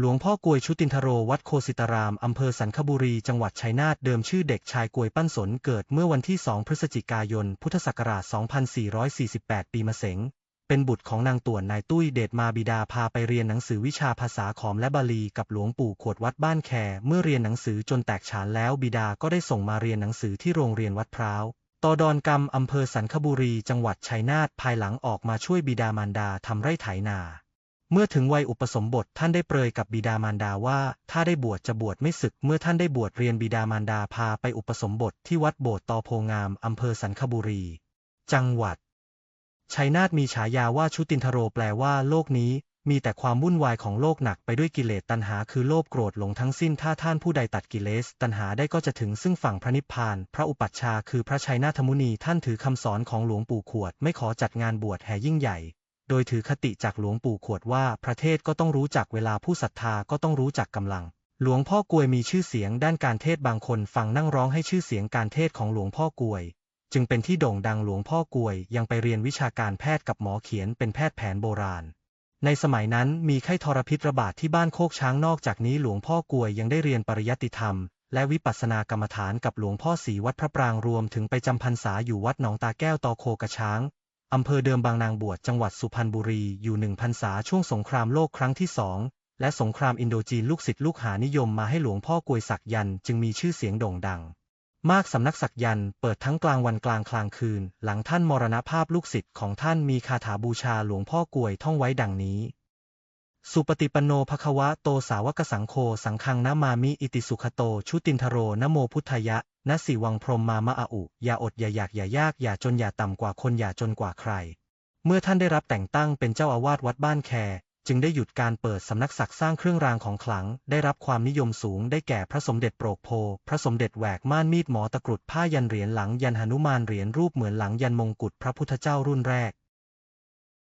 หลวงพ่อกวยชุตินทโรวัดโคสิตาราม อำเภอสันคบุรี จังหวัดชัยนาท เดิมชื่อเด็กชายกวยปั้นสน เกิดเมื่อวันที่ 2 พฤศจิกายน พุทธศักราช 2448 ปีมะเสง เป็นบุตรของนางต่วนนายตุ้ยเดชมาบิดาพาไปเรียนหนังสือวิชาภาษาขอมและบาลีกับหลวงปู่ขวดวัดบ้านแค เมื่อเรียนหนังสือจนแตกฉานแล้วบิดาก็ได้ส่งมาเรียนหนังสือที่โรงเรียนวัดพร้าวตอดอนกรรมอำเภอสันคบุรี จังหวัดชัยนาท ภายหลังออกมาช่วยบิดามารดาทำไร่ไถนา เมื่อถึงวัยอุปสมบทท่านได้เปรยกับบิดามารดาว่า ถ้าได้บวชจะบวชไม่ศึก เมื่อท่านได้บวชเรียนบิดามารดาพาไปอุปสมบทที่วัดโบสถ์ตอโพงามอำเภอสันคบุรี จังหวัดชัยนาทมีฉายาว่าชุตินทโรแปลว่าโลกนี้ มีแต่ความวุ่นวายของโลกหนักไปด้วยกิเลสตัณหาคือโลภโกรธหลงทั้งสิ้นถ้าท่านผู้ใดตัดกิเลส ตัณหาได้ก็จะถึงซึ่งฝั่งพระนิพพาน พระอุปัชฌาย์คือพระชัยนาทมุนีท่านถือคำสอนของหลวงปู่ขวด ไม่ขอจัดงานบวชแห่ยิ่งใหญ่ โดยถือคติจากหลวงปู่ขวดว่าประเทศก็ต้องรู้จักเวลาผู้ศรัทธาก็ต้องรู้จักกำลัง หลวงพ่อกวยมีชื่อเสียงด้านการเทศบางคนฟังนั่งร้องให้ชื่อเสียงการเทศของหลวงพ่อกวย จึงเป็นที่โด่งดังหลวงพ่อกวยยังไปเรียนวิชาการแพทย์กับหมอเขียนเป็นแพทย์แผนโบราณ ในสมัยนั้นมีไข้ทรพิษระบาดที่บ้านโคกช้างนอกจากนี้หลวงพ่อกวยยังได้เรียนปริยัติธรรมและวิปัสสนากรรมฐานกับหลวงพ่อศรีวัดพระปรางรวมถึงไปจำพรรษาอยู่วัดหนองตาแก้วตอโคกระช้าง อำเภอเดิมบางนางบวชจังหวัดสุพรรณบุรีอยู่หนึ่งพรรษาช่วงสงครามโลกครั้งที่สองและสงครามอินโดจีนลูกศิษย์ลูกหานิยมมาให้หลวงพ่อกวยสักยันจึงมีชื่อเสียงโด่งดัง มากสำนักสักยันเปิดทั้งกลางวันกลางคลางคืน หลังท่านมรณภาพลูกศิษย์ของท่านมีคาถาบูชาหลวงพ่อกวยท่องไว้ดังนี้ สุปฏิปันโนภควะโตสาวกสังโฆสังฆังนามามิอิติสุขโต ชุตินทโรนโมพุทธยะ นสีวังพรมมามะอาอุอย่าอดอย่าอยากอย่ายากอย่าจนอย่าต่ำกว่าคนอย่าจนกว่าใคร เมื่อท่านได้รับแต่งตั้งเป็นเจ้าอาวาสวัดบ้านแค จึงได้หยุดการเปิดสำนักศักดิ์สร้างเครื่องรางของขลัง ได้รับความนิยมสูงได้แก่พระสมเด็จโปรกโพ พระสมเด็จแหวกม่านมีดหมอตะกรุดผ้ายันเหรียญหลังยันหนุมานเหรียญรูปเหมือนหลังยันมงกุฎพระพุทธเจ้ารุ่นแรก